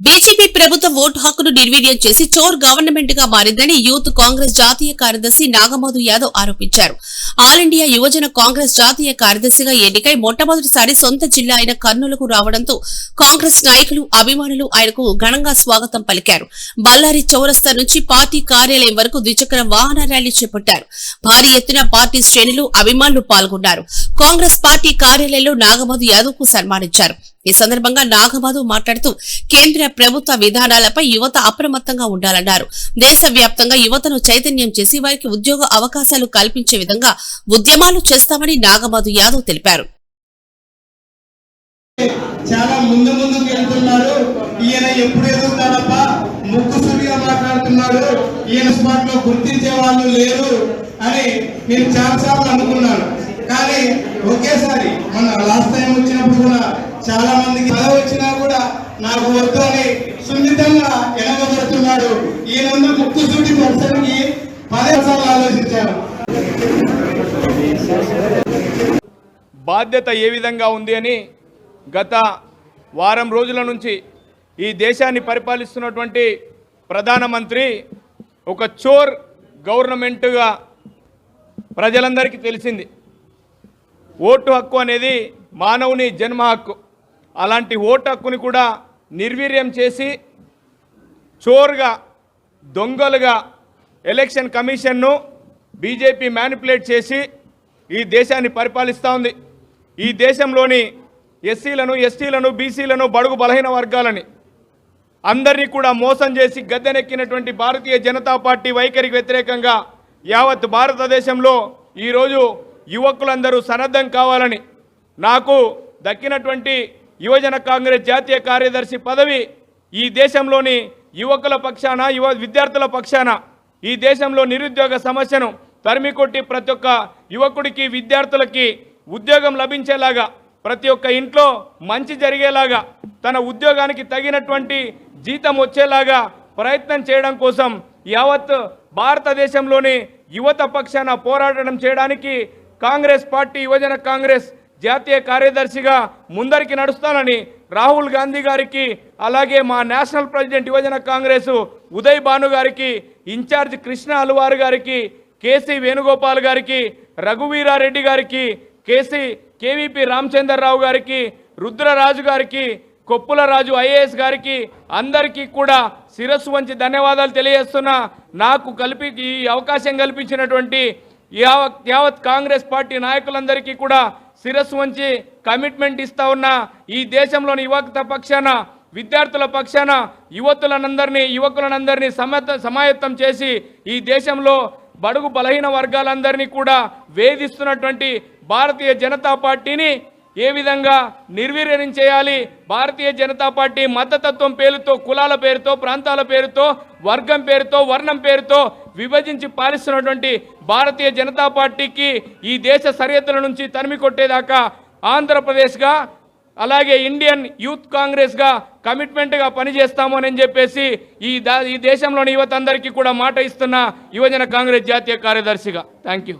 BJP ప్రభుత్వం vote హక్కును నిర్వీర్యం చేసి చోర్ గవర్నమెంట్గా మారిందని యూత్ కాంగ్రెస్ జాతీయ కార్యదర్శి నాగమధు యాదవ్ ఆరోపించారు. ఆల్ ఇండియా యువజన కాంగ్రెస్ జాతీయ కార్యదర్శిగా ఎన్నికై మొట్టమొదటిసారి సొంత జిల్లా అయిన కర్నూలుకు రావడంతో కాంగ్రెస్ నాయకులు అభిమానులు ఆయనకు ఘనంగా స్వాగతం పలికారు. బళ్ళారి చౌరస్తా నుంచి పార్టీ కార్యాలయం వరకు ద్విచక్ర వాహన ర్యాలీ చేపట్టారు. భారీ ఎత్తున పార్టీ శ్రేణులు అభిమానులు పాల్గొన్నారు. కాంగ్రెస్ పార్టీ కార్యాలయంలో నాగమధు యాదవ్కు సన్మానించారు. ఈ సందర్భంగా నాగబాబు మాట్లాడుతూ కేంద్ర ప్రభుత్వ విధానాలపై యువత అప్రమత్తంగా ఉండాలన్నారు. దేశవ్యాప్తంగా యువతను చైతన్యం చేసి వారికి ఉద్యోగ అవకాశాలు కల్పించే విధంగా ఉద్యమాలు చేస్తామని నాగబాబు యాదవ్ తెలిపారు. చాలా ముందు ముందుకు వెళ్తున్నారు. ఈయన ఎప్పుడు ఎదుగుతాడప్ప ముక్కుసూటిగా మాట్లాడుతున్నాడు ఈయన స్పాట్లో గుర్తించే వాళ్ళు లేరు అని నేను చాలా సార్లు అనుకున్నాను. కానీ ఒకేసారి మన లాస్ట్ టైం చాలా మందికి పదవి వచ్చినా కూడా నాకు వద్దు అని సున్నితంగా ఎనగబడుతున్నాడు. ఈయన ముక్కుసూటి పర్సన్కి పదేసార్లు ఆలోచించారు. బాధ్యత ఏ విధంగా ఉంది అని గత వారం రోజుల నుంచి ఈ దేశాన్ని పరిపాలిస్తున్నటువంటి ప్రధానమంత్రి ఒక చోర్ గవర్నమెంట్గా ప్రజలందరికీ తెలిసింది. ఓటు హక్కు అనేది మానవుని జన్మ హక్కు. అలాంటి ఓటు హక్కుని కూడా నిర్వీర్యం చేసి చోర్గా దొంగలుగా ఎలక్షన్ కమిషన్ను బీజేపీ మ్యానిపులేట్ చేసి ఈ దేశాన్ని పరిపాలిస్తూ ఉంది. ఈ దేశంలోని ఎస్సీలను ఎస్టీలను బీసీలను బడుగు బలహీన వర్గాలని అందరినీ కూడా మోసం చేసి గద్దెనెక్కినటువంటి భారతీయ జనతా పార్టీ వైఖరికి వ్యతిరేకంగా యావత్ భారతదేశంలో ఈరోజు యువకులందరూ సన్నద్ధం కావాలని నాకు దక్కినటువంటి యువజన కాంగ్రెస్ జాతీయ కార్యదర్శి పదవి ఈ దేశంలోని యువకుల పక్షాన యువ విద్యార్థుల పక్షాన ఈ దేశంలో నిరుద్యోగ సమస్యను తరిమి కొట్టి ప్రతి ఒక్క యువకుడికి విద్యార్థులకి ఉద్యోగం లభించేలాగా ప్రతి ఒక్క ఇంట్లో మంచి జరిగేలాగా తన ఉద్యోగానికి తగినటువంటి జీతం వచ్చేలాగా ప్రయత్నం చేయడం కోసం యావత్ భారతదేశంలోని యువత పక్షాన పోరాటం చేయడానికి కాంగ్రెస్ పార్టీ యువజన కాంగ్రెస్ జాతీయ కార్యదర్శిగా ముందరికి నడుస్తానని రాహుల్ గాంధీ గారికి అలాగే మా నేషనల్ ప్రెసిడెంట్ యువజన కాంగ్రెస్ ఉదయ్ భాను గారికి ఇన్ఛార్జ్ కృష్ణ అలువారు గారికి కేసీ వేణుగోపాల్ గారికి రఘువీరారెడ్డి గారికి కేసీ కేవీపీ రామచంద్రరావు గారికి రుద్రరాజు గారికి కొప్పుల రాజు ఐఏఎస్ గారికి అందరికీ కూడా శిరస్సు వంచి ధన్యవాదాలు తెలియజేస్తున్నా. నాకు కల్పి ఈ అవకాశం కల్పించినటువంటి యావత్ యావత్ కాంగ్రెస్ పార్టీ నాయకులందరికీ కూడా శిరస్సు వంచి కమిట్మెంట్ ఇస్తా ఉన్న ఈ దేశంలోని యువత పక్షాన విద్యార్థుల పక్షాన యువతులనందరినీ యువకులనందరినీ సమత సమాయత్తం చేసి ఈ దేశంలో బడుగు బలహీన వర్గాలందరినీ కూడా వేధిస్తున్నటువంటి భారతీయ జనతా పార్టీని ఏ విధంగా నిర్వీర్యం చేయాలి భారతీయ జనతా పార్టీ మతతత్వం పేరుతో కులాల పేరుతో ప్రాంతాల పేరుతో వర్గం పేరుతో వర్ణం పేరుతో విభజించి పాలిస్తున్నటువంటి భారతీయ జనతా పార్టీకి ఈ దేశ సరిహద్దుల నుంచి తరిమి కొట్టేదాకా ఆంధ్రప్రదేశ్గా అలాగే ఇండియన్ యూత్ కాంగ్రెస్గా కమిట్మెంట్గా పనిచేస్తాము అని చెప్పేసి ఈ ఈ దేశంలోని యువత అందరికీ కూడా మాట ఇస్తున్న యువజన కాంగ్రెస్ జాతీయ కార్యదర్శిగా. Thank you